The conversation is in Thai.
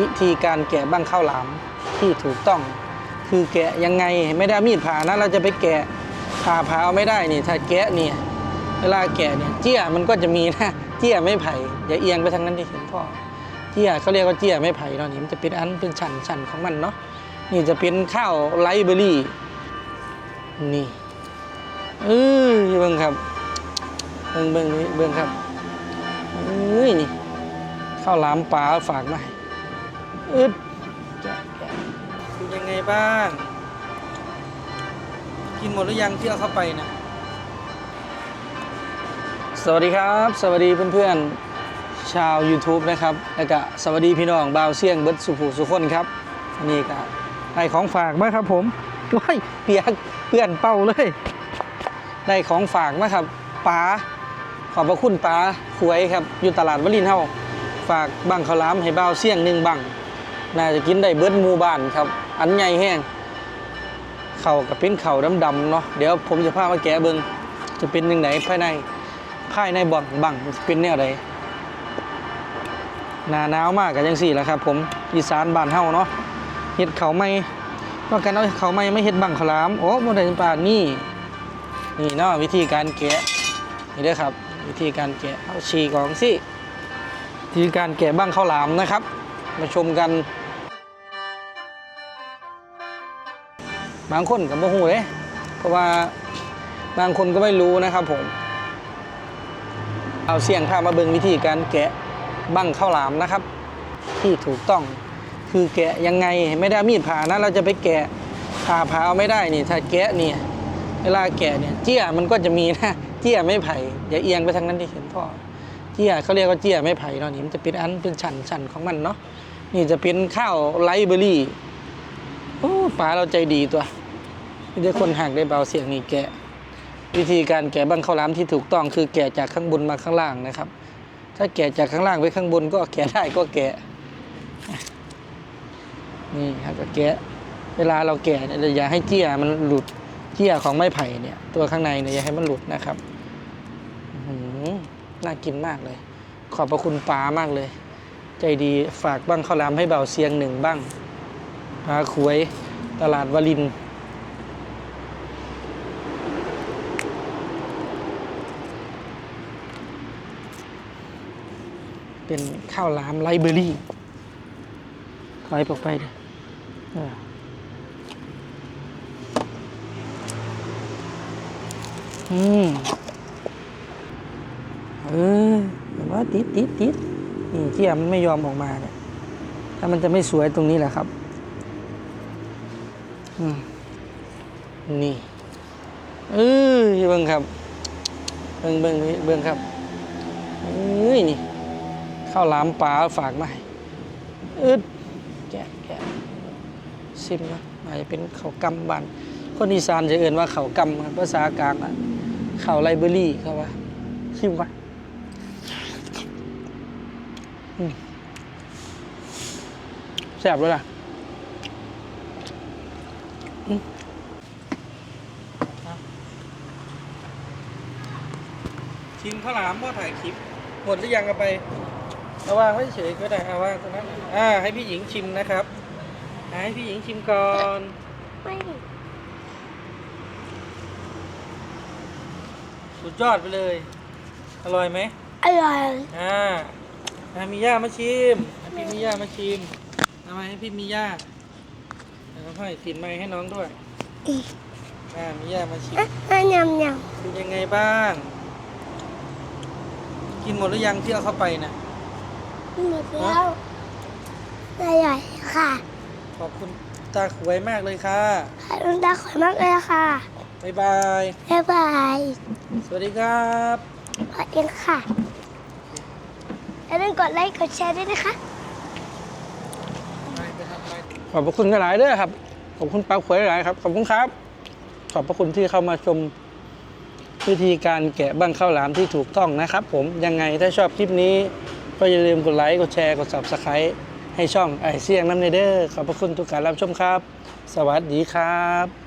วิธีการแกะบ้างข้าวหลามที่ถูกต้อง คือแกะยังไงไม่ได้มีดผ่านะเราจะไปแกะผ่าผ่าเอาไม่ได้นี่ถ้าแกะเนี่ยเวลาแกะเนี่ยเจี้ยมันก็จะมีนะเจี้ยไม่ไผ่อย่าเอียงไปทางนั้นที่เห็นพ่อเจี้ยเขาเรียกว่าเจี้ยไม่ไผ่เนาะนี่มันจะเป็นอันเป็นชั้นชั้นของมันเนาะนี่จะเป็นข้าวไรเบอรี่นี่เออเบิ่งครับเบิ่งเบิ่งนี่เบิ่งครับเอ้ยนี่ข้าวหลามปลาฝากมาให้ อึดแกะแกะเป็นยังไงบ้าง กินหมดหรือยังที่เอาเข้าไปนะสวัสดีครับ สวัสดีเพื่อนๆ ชาว YouTube นะครับ แล้วก็สวัสดีพี่น้องบาวเสี่ยงเบิดสุภูสุคนครับอันนี้ก็ได้ของฝากมาครับผมว้ายเปียกเพื่อนเป้าเลย ได้ของฝากมาครับป๋าขอบพระคุณป๋าขวยครับ อยู่ตลาดวลินทร์เฮาฝากบังข้าวหลามให้บ่าวเสี่ยงหนึ่งบัง น่าจะกินได้เบิดหมู่บ้านครับ อันใหญ่แห้งเข่ากับเป็นเข่าดำๆเนาะเดี๋ยวผมจะพามาแกะเบิงจะเป็นยังไงภายในภายในบ่อนบังเป็นแนวใดหนาหนาวมากกันยังสี่แหล้วครับ ผมอีสานบ้านเฮาเนาะเห็ดเขาไม่ว่ากันเอาเขาไม่ไม่เห็ดบังขาลามโอ้โมเดลป่านี่นี่เนาะวิธีการแกะนี่เด้อครับ วิธีการแกะเอาฉีกของสิวิธีการแกะบังข้าวหลามนะครับ มาชมกัน บางคนกับโมหูเลยเพราะว่าบางคนก็ไม่รู้นะครับผม เอาเสียงพามาเบิงวิธีการแกะบั้งข้าวหลามนะครับ ที่ถูกต้องคือแกะยังไงไม่ได้มีดผ่านะเราจะไปแกะผ่าผ่าเอาไม่ได้นี่ ถ้าแกะเนี่ยเวลาแกะเนี่ยเจี้ยมันก็จะมีนะเจี้ยไม่ไผ่อย่าเอียงไปทางนั้นที่เห็นพ่อเจี้ยเขาเรียกว่าเจี้ยไม่ไผ่เนาะนี่มันจะเป็นอันเป็นชั้นชั้นของมันเนาะนี่จะเป็นข้าวไรเบอรี่ อ้ป๋าเราใจดีตัวไม่ได้คนหักได้เบาเสียงนี่แกะ วิธีการแกะบังข้าวหลามที่ถูกต้องคือแกะจากข้างบนมาข้างล่างนะครับ ถ้าแกะจากข้างล่างไปข้างบนก็แกะได้ก็แกะ นี่ครับก็แกะ เวลาเราแกะเนี่ยอย่าให้เจี้ยมันหลุดเจี้ยของไม้ไผ่เนี่ย ตัวข้างในเนี่ยอย่าให้มันหลุดนะครับหือน่ากินมากเลย ขอบพระคุณป๋ามากเลย ใจดีฝากบ้างข้าวหลามให้เบาเสียงหนึ่งบ้าง ปลาขวย ตลาดวลิน เป็นข้าวหลามไรเบอรี่ถอยออกไปเด้อเอออืมเออแต่ว่าติดติดติดนี่เจียมันไม่ยอมออกมาเนี่ยถ้ามันจะไม่สวยตรงนี้แหละครับ นี่เอ้ยเบิ่งครับ เบิ่งเบิ่งนี่เบิ่งครับเอ้ยนี่ข้าวหลามปลาฝากมาอึดแกะแกะซิมนะอาจจะเป็นข้าวกำบานคนอีสานจะเอ่นว่าข้าวกำครับภาษากลางอะข้าวไรเบอรี่เขาว่าชิมก่อนอืมแซ่บเลยล่ะ ชิมข้าวหลามพ่อถ่ายคลิปหมดหรือยังกันไปเอาวางไว้เฉยก็ได้เอาวางตรงนั้นอ่า ให้พี่หญิงชิมนะครับอ่าให้พี่หญิงชิมก่อนไม่สุดยอดไปเลย อร่อยไหมอร่อยอ่าอ่ามีย่ามาชิมให้พี่มีย่ามาชิมเอามาให้พี่มีย่า แล้วให้ติดไม้ให้น้องด้วยอ่ามีย่ามาชิมอะอะยำยเป็นยังไงบ้าง กินหมดหรือยังที่เอาเข้าไปนะำหมดแล้วอร่อยค่ะ ขอบคุณตาขวยมากเลยค่ะขอบคุณตาขอยมากเลยค่ะบ๊ายบายบ๊ายบาย สวัสดีครับขอบคุณค่ะอย่าลืมกดไลค์กดแชร์ด้วยนะคะ ขอบพระคุณหลายๆด้วยครับ ขอบคุณป้าขวยหลายครับ ขอบคุณครับ ขอบพระคุณที่เข้ามาชมวิธีการแกะบ้างข้าวหลามที่ถูกต้องนะครับ ผมยังไงถ้าชอบคลิปนี้ ก็อย่าลืมกดไลค์กดแชร์กด subscribe ให้ช่องไอเสียงน้ำเนเดอร์ขอบพระคุณทุกการรับชมครับ สวัสดีครับ